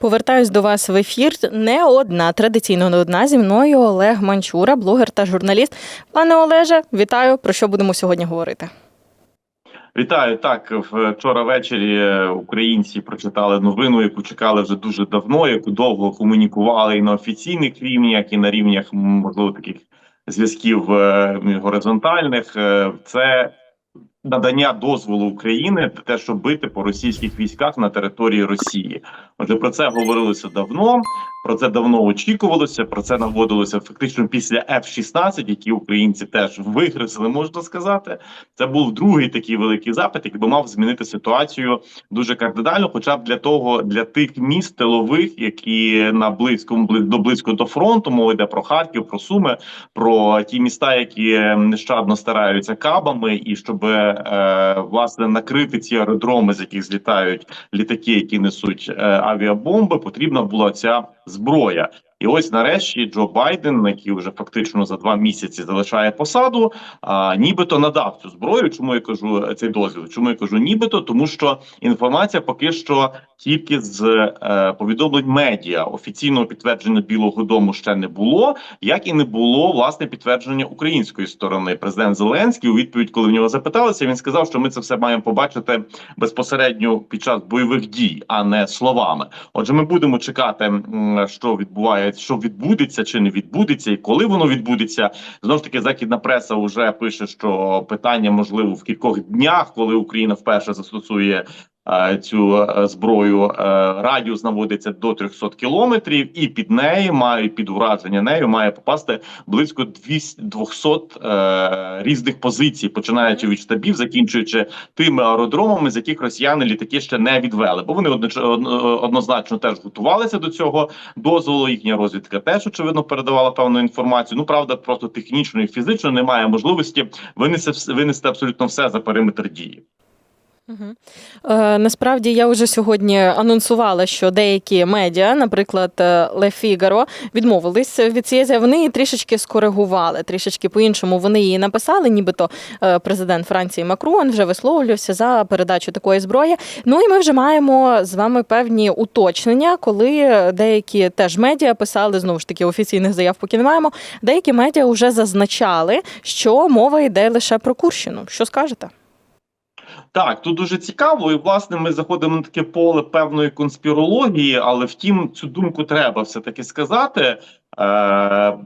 Повертаюсь до вас в ефір. Не одна, традиційно не одна зі мною Олег Манчура, блогер та журналіст. Пане Олеже, вітаю. Про що будемо сьогодні говорити? Вітаю так. Вчора ввечері е, українці прочитали новину, яку чекали вже дуже давно, яку довго комунікували і на офіційних рівнях, і на рівнях можливо таких зв'язків е, горизонтальних. Е, Це надання дозволу України те, що бити по російських військах на території Росії. Отже, про це говорилося давно. Про це давно очікувалося. Про це наводилося фактично після F-16, які українці теж вигризли, можна сказати. Це був другий такий великий запит, який би мав змінити ситуацію дуже кардинально, хоча б для того, для тих міст тилових, які на близькому бли- до близько до фронту, мова йде про Харків, про Суми, про ті міста, які нещадно стараються кабами, і щоб е, власне накрити ці аеродроми, з яких злітають літаки, які несуть е, авіабомби, потрібна була ця зброя. І ось нарешті Джо Байден, який вже фактично за два місяці залишає посаду, а, нібито надав цю зброю. Чому я кажу е, цей дозвіл? Чому я кажу нібито? Тому що інформація поки що тільки з е, повідомлень медіа офіційного підтвердження Білого Дому ще не було, як і не було власне підтвердження української сторони. Президент Зеленський у відповідь, коли в нього запиталися, він сказав, що ми це все маємо побачити безпосередньо під час бойових дій, а не словами. Отже, ми будемо чекати, що відбувається, що відбудеться чи не відбудеться, і коли воно відбудеться. Знову ж таки, західна преса вже пише, що питання можливо в кількох днях, коли Україна вперше застосує. Е, Цю е, зброю е, радіус наводиться до 300 кілометрів, і під неї має під ураження нею має попасти близько 200 200 е, різних позицій, починаючи від штабів, закінчуючи тими аеродромами, з яких росіяни літаки ще не відвели, бо вони однозначно теж готувалися до цього дозволу. Їхня розвідка теж очевидно передавала певну інформацію. Ну правда, просто технічно і фізично немає можливості винести винести абсолютно все за периметр дії. Е, насправді я вже сьогодні анонсувала, що деякі медіа, наприклад, е, Le Figaro, відмовились від цієї заяви. Вони її трішечки скоригували, трішечки по-іншому вони її написали, нібито е, президент Франції Макрон вже висловлювався за передачу такої зброї. Ну і ми вже маємо з вами певні уточнення, коли деякі теж медіа писали знову ж таки офіційних заяв, поки не маємо. Деякі медіа вже зазначали, що мова йде лише про Курщину. Що скажете? Так, тут дуже цікаво, і власне ми заходимо на таке поле певної конспірології, але втім, цю думку треба все таки сказати. Е,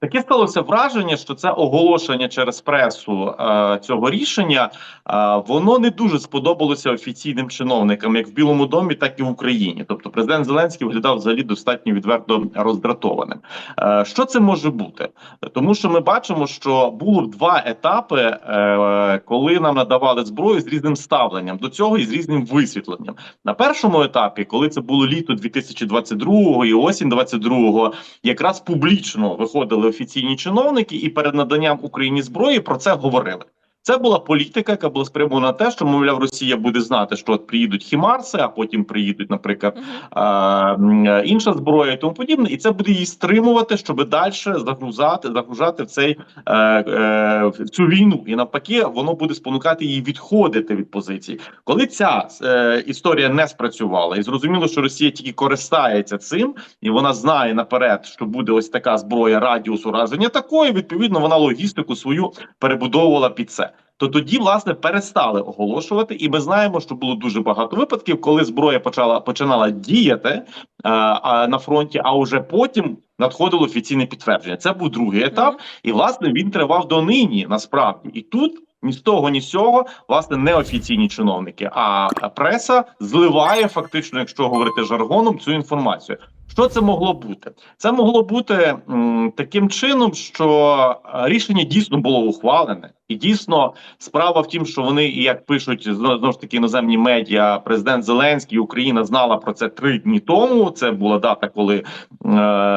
таке сталося враження, що це оголошення через пресу е, цього рішення. Е, воно не дуже сподобалося офіційним чиновникам, як в Білому домі, так і в Україні. Тобто, президент Зеленський виглядав взагалі достатньо відверто роздратованим. Е, що це може бути? Тому що ми бачимо, що було два етапи, е, коли нам надавали зброю з різним ставленням до цього і з різним висвітленням. На першому етапі, коли це було літо 2022 і осінь 2022, якраз публічно виходили офіційні чиновники і перед наданням Україні зброї про це говорили. Це була політика, яка була спрямована на те, що мовляв, Росія буде знати, що от приїдуть хімарси, а потім приїдуть, наприклад, м, інша зброя і тому подібне, і це буде її стримувати, щоб далі загрузати, загружати в цей е, е, в цю війну. І навпаки, воно буде спонукати її відходити від позицій. Коли ця е, історія не спрацювала, і зрозуміло, що Росія тільки користається цим, і вона знає наперед, що буде ось така зброя радіус ураження такої. Відповідно, вона логістику свою перебудовувала під це. То тоді, власне, перестали оголошувати, і ми знаємо, що було дуже багато випадків, коли зброя почала починала діяти е, а, на фронті, а вже потім надходило офіційне підтвердження. Це був другий етап, і власне він тривав до нині. Насправді, і тут ні з того, ні з цього, власне, не офіційні чиновники, а преса зливає фактично, якщо говорити жаргоном, цю інформацію. Що це могло бути? Це могло бути м, таким чином, що е, рішення дійсно було ухвалене, і дійсно справа в тім, що вони, і як пишуть знову ж таки іноземні медіа, президент Зеленський, Україна знала про це три дні тому. Це була дата, коли е,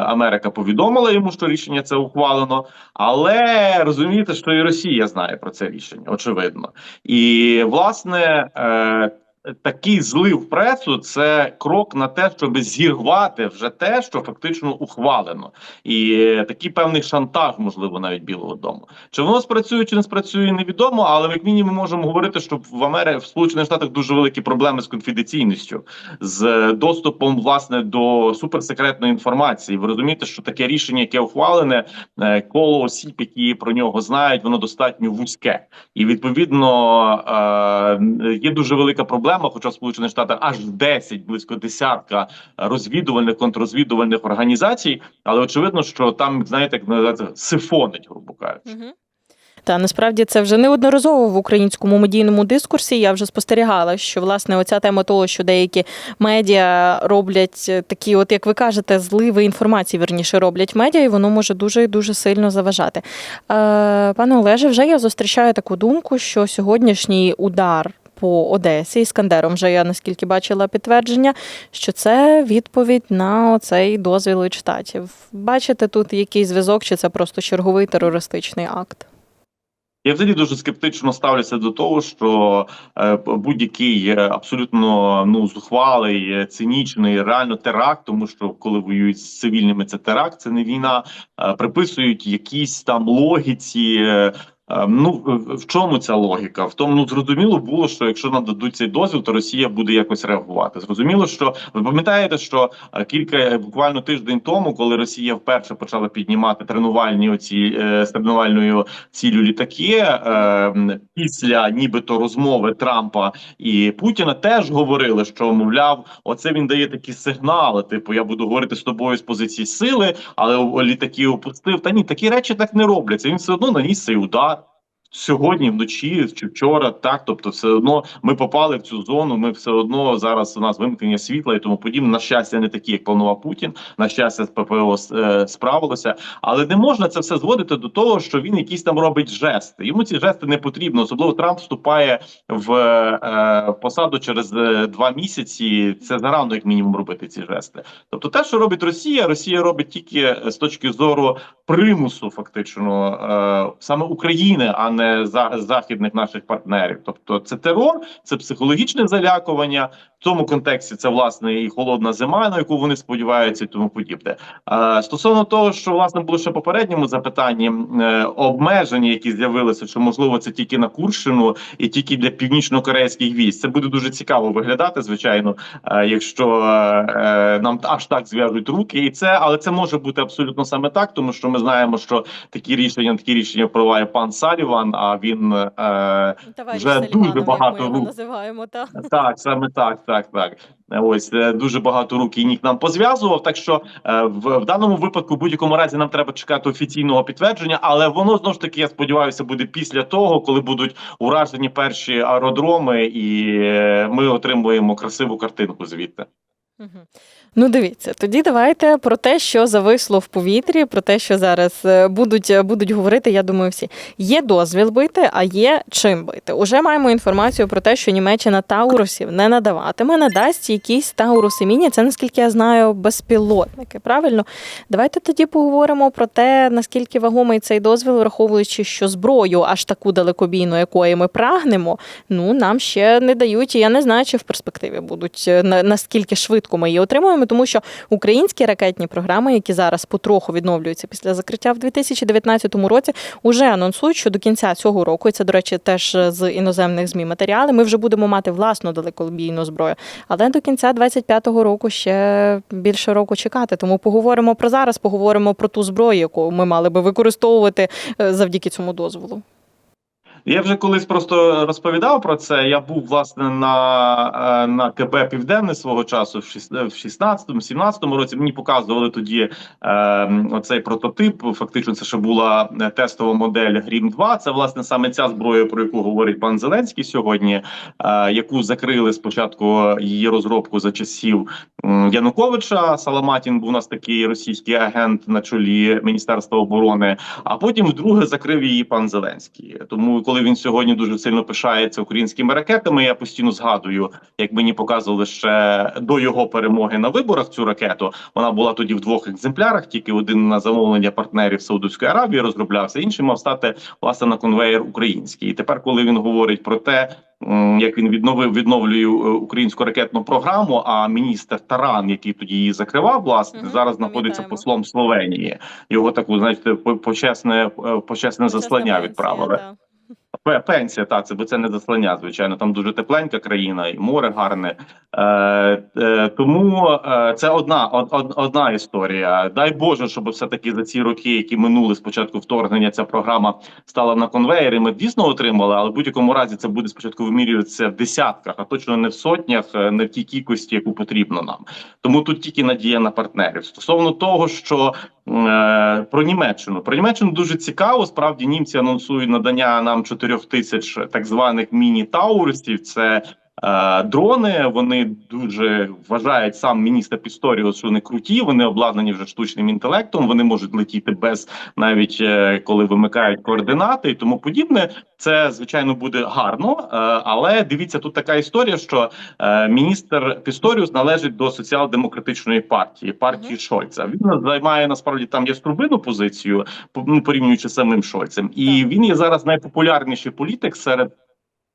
Америка повідомила йому, що рішення це ухвалено. Але розумієте, що і Росія знає про це рішення, очевидно. І власне. Е, такий злив пресу це крок на те, щоб зірвати вже те, що фактично ухвалено, і е, такий певний шантаж, можливо, навіть Білого Дому. Чи воно спрацює, чи не спрацює, невідомо. Але як мінімум можемо говорити, що в Америці в Сполучених Штатах дуже великі проблеми з конфіденційністю, з е, доступом власне до суперсекретної інформації. Ви розумієте, що таке рішення, яке ухвалене, е, коло осіб, які про нього знають, воно достатньо вузьке, і відповідно є дуже велика проблема. Хоча в Сполучених Штатах аж 10, близько десятка розвідувальних контррозвідувальних організацій, але очевидно, що там знаєте, як сифонить, грубо кажучи. Угу. Та насправді це вже неодноразово в українському медійному дискурсі. Я вже спостерігала, що власне оця тема того, що деякі медіа роблять такі, от як ви кажете, зливи інформації, верніше роблять медіа, і воно може дуже дуже сильно заважати. Е, пане Олеже, вже я зустрічаю таку думку, що сьогоднішній удар. По Одесі Іскандером вже я наскільки бачила підтвердження, що це відповідь на цей дозвіл від штатів. Бачите тут який зв'язок, чи це просто черговий терористичний акт? Я взагалі дуже скептично ставлюся до того, що е, будь-який абсолютно ну зухвалий, цинічний, реально теракт, тому що коли воюють з цивільними, це теракт, це не війна. Е, приписують якісь там логіці. Е, Ну в- чому ця логіка? В тому ну зрозуміло було, що якщо нададуть цей дозвіл, то Росія буде якось реагувати. Зрозуміло, що ви пам'ятаєте, що е, кілька е, буквально тиждень тому, коли Росія вперше почала піднімати тренувальні оці е, з тренувальною цілю літаки е, після нібито розмови Трампа і Путіна, теж говорили, що мовляв, оце він дає такі сигнали. Типу, я буду говорити з тобою з позиції сили, але літаки опустив. Та ні, такі речі так не робляться. Він все одно наніс цей удар. Сьогодні вночі чи вчора, так тобто, все одно ми попали в цю зону. Ми все одно зараз у нас вимкнення світла і тому подібне. На щастя, не такі, як планував Путін. На щастя, з ППО е, справилося, але не можна це все зводити до того, що він якісь там робить жести. Йому ці жести не потрібно. Особливо Трамп вступає в е, посаду через е, два місяці. Це зарано, як мінімум, робити ці жести. Тобто, те, що робить Росія, Росія робить тільки з точки зору примусу, фактично саме України, а не західних наших партнерів. Тобто, це терор, це психологічне залякування. В цьому контексті це власне і холодна зима, на яку вони сподіваються, і тому подібне. Стосовно того, що власне було ще попередньому запитанні е, обмеження, які з'явилися, що можливо це тільки на Курщину і тільки для північно-корейських військ. Це буде дуже цікаво виглядати, звичайно, е, якщо е, нам аж так зв'яжуть руки, і це, але це може бути абсолютно саме так, тому що ми знаємо, що такі рішення, такі рішення впливає пан Саліван. А він е, Вже Саліванов, дуже багато рук. називаємо. Та. так, саме так, так, так. Ось е, дуже багато рук і ніг нам позв'язував. Так що е, в, в даному випадку, в будь-якому разі, нам треба чекати офіційного підтвердження, але воно знову ж таки, я сподіваюся, буде після того, коли будуть уражені перші аеродроми, і е, ми отримуємо красиву картинку звідти. Мгм. Ну, дивіться, тоді давайте про те, що зависло в повітрі, про те, що зараз е, будуть, будуть говорити, я думаю, всі. Є дозвіл бити, а є чим бити. Уже маємо інформацію про те, що Німеччина таурусів не надаватиме, надасть якісь тауруси міні. Це, наскільки я знаю, безпілотники. Правильно? Давайте тоді поговоримо про те, наскільки вагомий цей дозвіл, враховуючи, що зброю аж таку далекобійну, якої ми прагнемо, ну нам ще не дають. І я не знаю, чи в перспективі будуть е, на- наскільки швидко ми її отримуємо, тому що українські ракетні програми, які зараз потроху відновлюються після закриття в 2019 році, уже анонсують, що до кінця цього року, і це, до речі, теж з іноземних змі матеріали, ми вже будемо мати власну далекобійну зброю. Але до кінця 25-го року ще більше року чекати. Тому поговоримо про зараз, поговоримо про ту зброю, яку ми мали би використовувати е, завдяки цьому дозволу. Я вже колись просто розповідав про це. Я був власне на, е, на КБ Південне свого часу в шіс- в 16-му, 17-му році. Мені показували тоді е, оцей прототип. Фактично, це ще була е, тестова модель Грім 2 Це власне саме ця зброя, про яку говорить пан Зеленський сьогодні, е, яку закрили спочатку її розробку за часів Януковича. Саламатін був у нас такий російський агент на чолі Міністерства оборони. А потім вдруге закрив її пан Зеленський. Тому, коли він сьогодні дуже сильно пишається українськими ракетами, я постійно згадую, як мені показували ще до його перемоги на виборах цю ракету. Вона була тоді в двох екземплярах. Тільки один на замовлення партнерів Саудовської Аравії розроблявся, інший мав стати власне на конвеєр український. І тепер, коли він говорить про те. як він відновив відновлює е, українську ракетну програму. А міністр Таран, який тоді її закривав, власне, Мгм, зараз знаходиться послом Словенії. Його таку знаєте, почесне е, почесне заслання Почесна відправили. Пенсія, так, це бо це не заслання, звичайно. Там дуже тепленька країна, і море гарне. Е, е, тому е, це одна од, од- одна історія. Дай Боже, щоб все таки за ці роки, які минули з початку вторгнення, ця програма стала на конвеєрі. Ми дійсно отримали, але в будь-якому разі це буде спочатку вимірюватися в десятках, а точно не в сотнях, е, не в тій кількості, яку потрібно нам. Тому тут тільки надія на партнерів. Стосовно того, що про Німеччину про Німеччину дуже цікаво. Справді німці анонсують надання нам 4 тисяч так званих міні-таурсів. Це е, дрони. Вони дуже вважають сам міністр Пісторіус, що вони круті. Вони обладнані вже штучним інтелектом. Вони можуть летіти без навіть е, коли вимикають координати і тому подібне. Це звичайно буде гарно, е, але дивіться, тут така історія, що е, міністр Пісторіус належить до соціал-демократичної партії, партії Мгм. Шольца. Він займає насправді там яструбину позицію, по- ну, порівнюючи з самим Шольцем, і він є зараз найпопулярніший політик серед.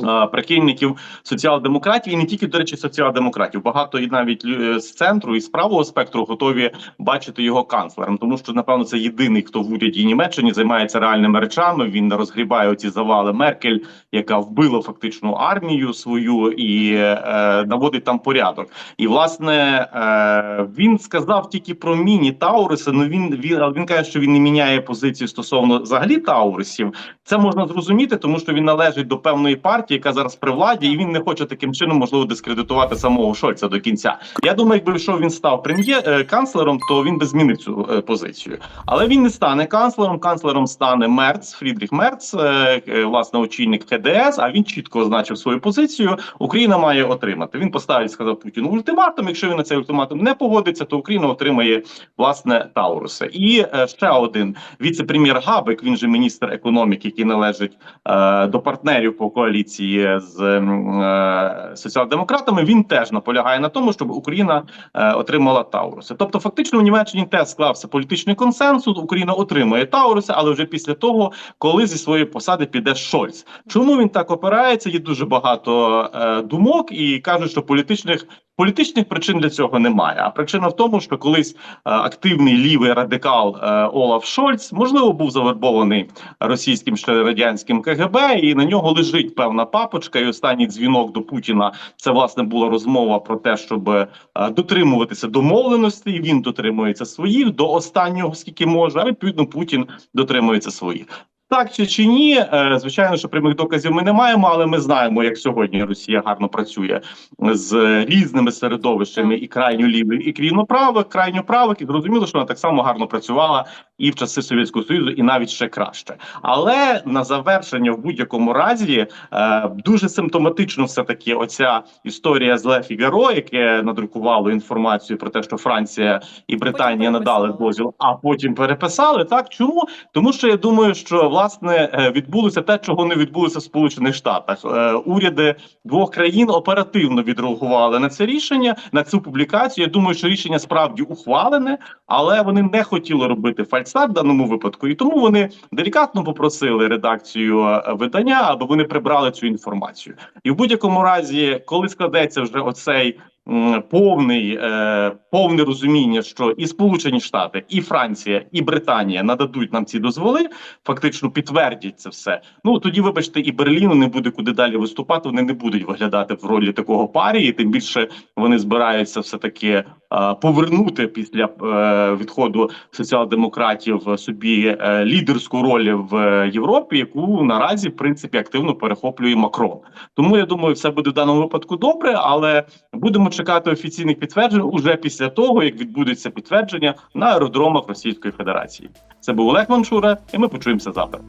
Е, Прихильників соціал-демократів і не тільки до речі, соціал-демократів. Багато і навіть е, з центру і з правого спектру готові бачити його канцлером, тому що напевно це єдиний, хто в уряді Німеччині займається реальними речами. Він розгрібає оці завали Меркель, яка вбила фактично армію свою і е, наводить там порядок. І власне е, він сказав тільки про міні Тауруси. Ну він він він каже, що він не міняє позицію стосовно взагалі Таурусів. Це можна зрозуміти, тому що він належить до певної партії, яка зараз при владі, і він не хоче таким чином можливо дискредитувати самого Шольца до кінця. Я думаю, якби якщо він став прем'єр е, канцлером, то він би змінив цю е, позицію. Але він не стане канцлером. Канцлером стане Мерц, Фрідріх Мерц, е, е, власне, очільник ХДС. А він чітко означив свою позицію. Україна має отримати. Він поставить, сказав Путіну ультиматум. Якщо він на цей ультиматум не погодиться, то Україна отримає власне Тауруси. І е, ще один віце-прем'єр Габик. Він же міністр економіки, який належить е, до партнерів по коаліції з е, соціал-демократами. Він теж наполягає на тому, щоб Україна е, отримала Тауруси. Тобто, фактично, в Німеччині теж склався політичний консенсус. Україна отримує Тауруси, але вже після того, коли зі своєї посади піде Шольц. Чому він так опирається? Є дуже багато е, думок, і кажуть, що політичних. Політичних причин для цього немає. А причина в тому, що колись е, активний лівий радикал е, Олаф Шольц можливо був завербований російським ще радянським КГБ, і на нього лежить певна папочка. І останній дзвінок до Путіна це власне була розмова про те, щоб е, дотримуватися домовленостей. Він дотримується своїх до останнього, скільки може. А відповідно Путін дотримується своїх. Так чи чи ні, Е, звичайно, що прямих доказів ми не маємо, але ми знаємо, як сьогодні Росія гарно працює з різними середовищами і крайньо лівих, і крайньо правих, крайньо правих, і зрозуміло, що вона так само гарно працювала і в часи Совєтського Союзу, і навіть ще краще. Але на завершення, в будь-якому разі, е, дуже симптоматично все таки оця історія з Ле Фігаро, яке надрукувало інформацію про те, що Франція і Британія надали дозвіл, а потім переписали. Так чому? Тому що я думаю, що власне е, відбулося те, чого не відбулося в Сполучених Штатах. Е, Уряди двох країн оперативно відреагували на це рішення, на цю публікацію. Я думаю, що рішення справді ухвалене, але вони не хотіли робити фальстарт в даному випадку, і тому вони делікатно попросили редакцію е, видання, аби вони прибрали цю інформацію. І в будь-якому разі, коли складеться вже оцей. Повний е, повне розуміння, що і Сполучені Штати, і Франція, і Британія нададуть нам ці дозволи, фактично підтвердять це все. Ну тоді, вибачте, і Берліну не буде куди далі виступати. Вони не будуть виглядати в ролі такого парії. Тим більше вони збираються все таки е, повернути після е, відходу соціал-демократів собі лідерську роль в Європі, яку наразі в принципі активно перехоплює Макрон. Тому я думаю, все буде в даному випадку добре, але будемо чекати офіційних підтверджень уже після того, як відбудеться підтвердження на аеродромах Російської Федерації. Це був Олег Маншура, і ми почуємося завтра.